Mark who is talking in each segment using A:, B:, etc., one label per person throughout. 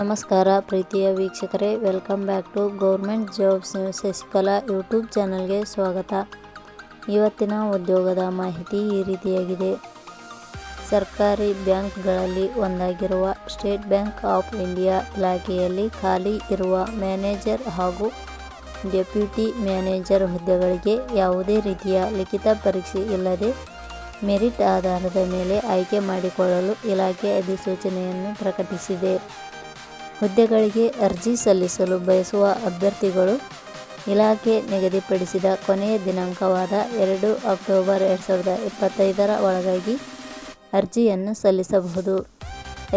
A: ನಮಸ್ಕಾರ ಪ್ರೀತಿಯ ವೀಕ್ಷಕರೇ welcome back to government jobs Shashikala YouTube ಚಾನಲ್ಗೆ ಸ್ವಾಗತ. ಇವತ್ತಿನ ಉದ್ಯೋಗದ ಮಾಹಿತಿ ಈ ರೀತಿಯಾಗಿದೆ. ಸರ್ಕಾರಿ ಬ್ಯಾಂಕ್ಗಳಲ್ಲಿ ಒಂದಾಗಿರುವ ಸ್ಟೇಟ್ ಬ್ಯಾಂಕ್ ಆಫ್ ಇಂಡಿಯಾ ಇಲಾಖೆಯಲ್ಲಿ ಖಾಲಿ ಇರುವ ಮ್ಯಾನೇಜರ್ ಹಾಗೂ ಡೆಪ್ಯೂಟಿ ಮ್ಯಾನೇಜರ್ ಹುದ್ದೆಗಳಿಗೆ ಯಾವುದೇ ರೀತಿಯ ಲಿಖಿತ ಪರೀಕ್ಷೆ ಇಲ್ಲದೆ ಮೆರಿಟ್ ಆಧಾರದ ಮೇಲೆ ಆಯ್ಕೆ ಮಾಡಿಕೊಳ್ಳಲು ಇಲಾಖೆ ಅಧಿಸೂಚನೆಯನ್ನು ಪ್ರಕಟಿಸಿದೆ. ಹುದ್ದೆಗಳಿಗೆ ಅರ್ಜಿ ಸಲ್ಲಿಸಲು ಬಯಸುವ ಅಭ್ಯರ್ಥಿಗಳು ಇಲಾಖೆ ನಿಗದಿಪಡಿಸಿದ ಕೊನೆಯ ದಿನಾಂಕವಾದ ಎರಡು ಅಕ್ಟೋಬರ್ ಎರಡು ಸಾವಿರದ ಇಪ್ಪತ್ತೈದರ ಒಳಗಾಗಿ ಅರ್ಜಿಯನ್ನು ಸಲ್ಲಿಸಬಹುದು.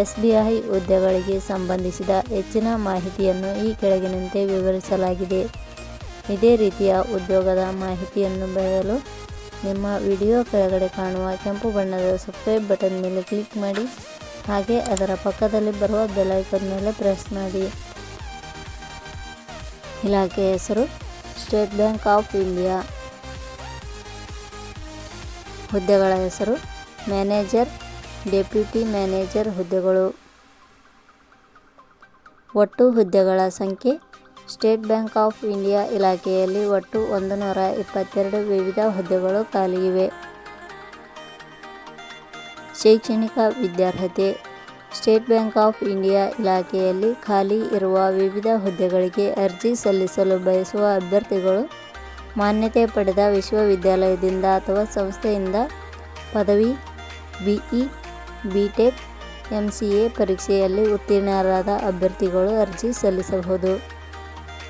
A: ಎಸ್ ಬಿ ಐ ಹುದ್ದೆಗಳಿಗೆ ಸಂಬಂಧಿಸಿದ ಹೆಚ್ಚಿನ ಮಾಹಿತಿಯನ್ನು ಈ ಕೆಳಗಿನಂತೆ ವಿವರಿಸಲಾಗಿದೆ. ಇದೇ ರೀತಿಯ ಉದ್ಯೋಗದ ಮಾಹಿತಿಯನ್ನು ಬೆಳೆಯಲು ನಿಮ್ಮ ವಿಡಿಯೋ ಕೆಳಗಡೆ ಕಾಣುವ ಕೆಂಪು ಬಣ್ಣದ ಸಬ್ಸ್ಕ್ರೈಬ್ ಬಟನ್ ಮೇಲೆ ಕ್ಲಿಕ್ ಮಾಡಿ. ಹಾಗೆ ಅದರ ಪಕ್ಕದಲ್ಲಿ ಬರುವ ಬೆಲ್ ಐಕಾನ್ ಮೇಲೆ ಪ್ರೆಸ್ ಮಾಡಿ. ಇಲಾಖೆ ಹೆಸರು ಸ್ಟೇಟ್ ಬ್ಯಾಂಕ್ ಆಫ್ ಇಂಡಿಯಾ ಹುದ್ದೆಗಳ ಹೆಸರು ಮ್ಯಾನೇಜರ್ ಡೆಪ್ಯೂಟಿ ಮ್ಯಾನೇಜರ್ ಹುದ್ದೆಗಳು. ಒಟ್ಟು ಹುದ್ದೆಗಳ ಸಂಖ್ಯೆ ಸ್ಟೇಟ್ ಬ್ಯಾಂಕ್ ಆಫ್ ಇಂಡಿಯಾ ಇಲಾಖೆಯಲ್ಲಿ ಒಟ್ಟು ಒಂದು ನೂರ ಇಪ್ಪತ್ತೆರಡು ವಿವಿಧ ಹುದ್ದೆಗಳು ಖಾಲಿಯಿವೆ ಶೈಕ್ಷಣಿಕ ವಿದ್ಯಾರ್ಹತೆ, ಸ್ಟೇಟ್ ಬ್ಯಾಂಕ್ ಆಫ್ ಇಂಡಿಯಾ ಇಲಾಖೆಯಲ್ಲಿ ಖಾಲಿ ಇರುವ ವಿವಿಧ ಹುದ್ದೆಗಳಿಗೆ ಅರ್ಜಿ ಸಲ್ಲಿಸಲು ಬಯಸುವ ಅಭ್ಯರ್ಥಿಗಳು ಮಾನ್ಯತೆ ಪಡೆದ ವಿಶ್ವವಿದ್ಯಾಲಯದಿಂದ ಅಥವಾ ಸಂಸ್ಥೆಯಿಂದ ಪದವಿ, ಬಿಇ, ಬಿಟೆಕ್ ಎ ಪರೀಕ್ಷೆಯಲ್ಲಿ ಉತ್ತೀರ್ಣರಾದ ಅಭ್ಯರ್ಥಿಗಳು ಅರ್ಜಿ ಸಲ್ಲಿಸಬಹುದು.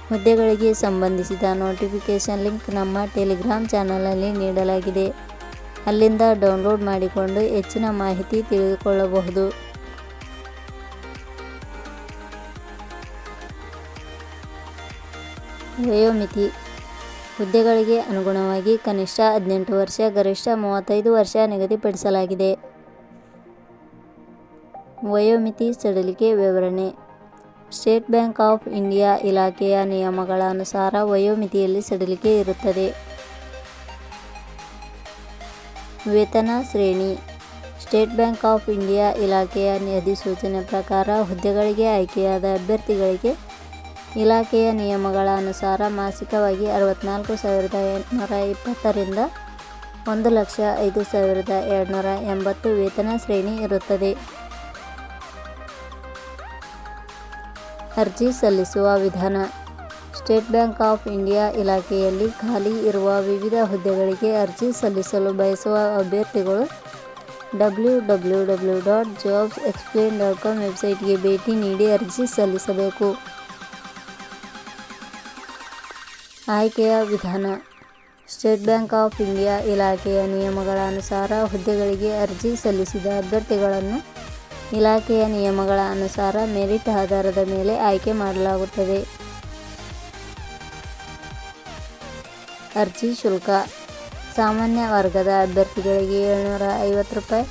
A: ಹುದ್ದೆಗಳಿಗೆ ಸಂಬಂಧಿಸಿದ ನೋಟಿಫಿಕೇಷನ್ ಲಿಂಕ್ ನಮ್ಮ ಟೆಲಿಗ್ರಾಮ್ ಚಾನಲಲ್ಲಿ ನೀಡಲಾಗಿದೆ. ಅಲ್ಲಿಂದ ಡೌನ್ಲೋಡ್ ಮಾಡಿಕೊಂಡು ಹೆಚ್ಚಿನ ಮಾಹಿತಿ ತಿಳಿದುಕೊಳ್ಳಬಹುದು. ವಯೋಮಿತಿ ಹುದ್ದೆಗಳಿಗೆ ಅನುಗುಣವಾಗಿ ಕನಿಷ್ಠ ಹದಿನೆಂಟು ವರ್ಷ, ಗರಿಷ್ಠ ಮೂವತ್ತೈದು ವರ್ಷ ನಿಗದಿಪಡಿಸಲಾಗಿದೆ. ವಯೋಮಿತಿ ಸಡಿಲಿಕೆ ವಿವರಣೆ. ಸ್ಟೇಟ್ ಬ್ಯಾಂಕ್ ಆಫ್ ಇಂಡಿಯಾ ಇಲಾಖೆಯ ನಿಯಮಗಳ ಅನುಸಾರ ವಯೋಮಿತಿಯಲ್ಲಿ ಸಡಿಲಿಕೆ ಇರುತ್ತದೆ. ವೇತನ ಶ್ರೇಣಿ. ಸ್ಟೇಟ್ ಬ್ಯಾಂಕ್ ಆಫ್ ಇಂಡಿಯಾ ಇಲಾಖೆಯ ಅಧಿಸೂಚನೆ ಪ್ರಕಾರ ಹುದ್ದೆಗಳಿಗೆ ಆಯ್ಕೆಯಾದ ಅಭ್ಯರ್ಥಿಗಳಿಗೆ ಇಲಾಖೆಯ ನಿಯಮಗಳ ಅನುಸಾರ ಮಾಸಿಕವಾಗಿ ಅರವತ್ತ್ನಾಲ್ಕು ಸಾವಿರದ ಎಂಟುನೂರ ಇಪ್ಪತ್ತರಿಂದ ಒಂದು ಲಕ್ಷ ಐದು ಸಾವಿರದ ಎರಡುನೂರ ಎಂಬತ್ತು ವೇತನ ಶ್ರೇಣಿ ಇರುತ್ತದೆ. ಅರ್ಜಿ ಸಲ್ಲಿಸುವ ವಿಧಾನ. ಸ್ಟೇಟ್ ಬ್ಯಾಂಕ್ ಆಫ್ ಇಂಡಿಯಾ ಇಲಾಖೆಯಲ್ಲಿ ಖಾಲಿ ಇರುವ ವಿವಿಧ ಹುದ್ದೆಗಳಿಗೆ ಅರ್ಜಿ ಸಲ್ಲಿಸಲು ಬಯಸುವ ಅಭ್ಯರ್ಥಿಗಳು W W W dot jobs explain dot com ವೆಬ್ಸೈಟ್ಗೆ ಭೇಟಿ ನೀಡಿ ಅರ್ಜಿ ಸಲ್ಲಿಸಬೇಕು. ಆಯ್ಕೆಯ ವಿಧಾನ. ಸ್ಟೇಟ್ ಬ್ಯಾಂಕ್ ಆಫ್ ಇಂಡಿಯಾ ಇಲಾಖೆಯ ನಿಯಮಗಳ ಅನುಸಾರ ಹುದ್ದೆಗಳಿಗೆ ಅರ್ಜಿ ಸಲ್ಲಿಸಿದ ಅಭ್ಯರ್ಥಿಗಳನ್ನು ಇಲಾಖೆಯ ನಿಯಮಗಳ ಅನುಸಾರ ಮೆರಿಟ್ ಆಧಾರದ ಮೇಲೆ ಆಯ್ಕೆ ಮಾಡಲಾಗುತ್ತದೆ. ಅರ್ಜಿ ಶುಲ್ಕ. ಸಾಮಾನ್ಯ ವರ್ಗದ ಅಭ್ಯರ್ಥಿಗಳಿಗೆ ಏಳ್ನೂರ ಐವತ್ತು ರೂಪಾಯಿ.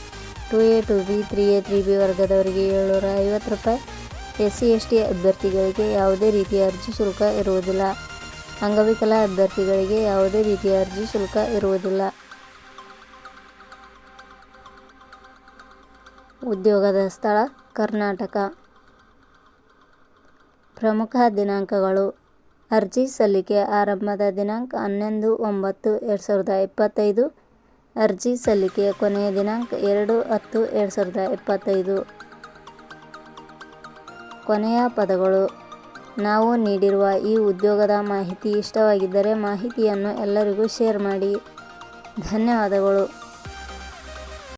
A: Two A two B three A three B ವರ್ಗದವರಿಗೆ ಏಳ್ನೂರ ಐವತ್ತು ರೂಪಾಯಿ. ಎಸ್ ಸಿ ಎಸ್ ಟಿ ಅಭ್ಯರ್ಥಿಗಳಿಗೆ ಯಾವುದೇ ರೀತಿಯ ಅರ್ಜಿ ಶುಲ್ಕ ಇರುವುದಿಲ್ಲ. ಅಂಗವಿಕಲ ಅಭ್ಯರ್ಥಿಗಳಿಗೆ ಯಾವುದೇ ರೀತಿಯ ಅರ್ಜಿ ಶುಲ್ಕ ಇರುವುದಿಲ್ಲ. ಉದ್ಯೋಗದ ಸ್ಥಳ ಕರ್ನಾಟಕ. ಪ್ರಮುಖ ದಿನಾಂಕಗಳು. ಅರ್ಜಿ ಸಲ್ಲಿಕೆ ಆರಂಭದ ದಿನಾಂಕ ಹನ್ನೊಂದು ಒಂಬತ್ತು ಎರಡು ಸಾವಿರದ ಇಪ್ಪತ್ತೈದು. ಅರ್ಜಿ ಸಲ್ಲಿಕೆಯ ಕೊನೆಯ ದಿನಾಂಕ ಎರಡು ಹತ್ತು ಎರಡು ಸಾವಿರದ ಇಪ್ಪತ್ತೈದು. ಕೊನೆಯ ಪದಗಳು. ನಾವು ನೀಡಿರುವ ಈ ಉದ್ಯೋಗದ ಮಾಹಿತಿ ಇಷ್ಟವಾಗಿದ್ದರೆ ಮಾಹಿತಿಯನ್ನು ಎಲ್ಲರಿಗೂ ಶೇರ್ ಮಾಡಿ. ಧನ್ಯವಾದಗಳು.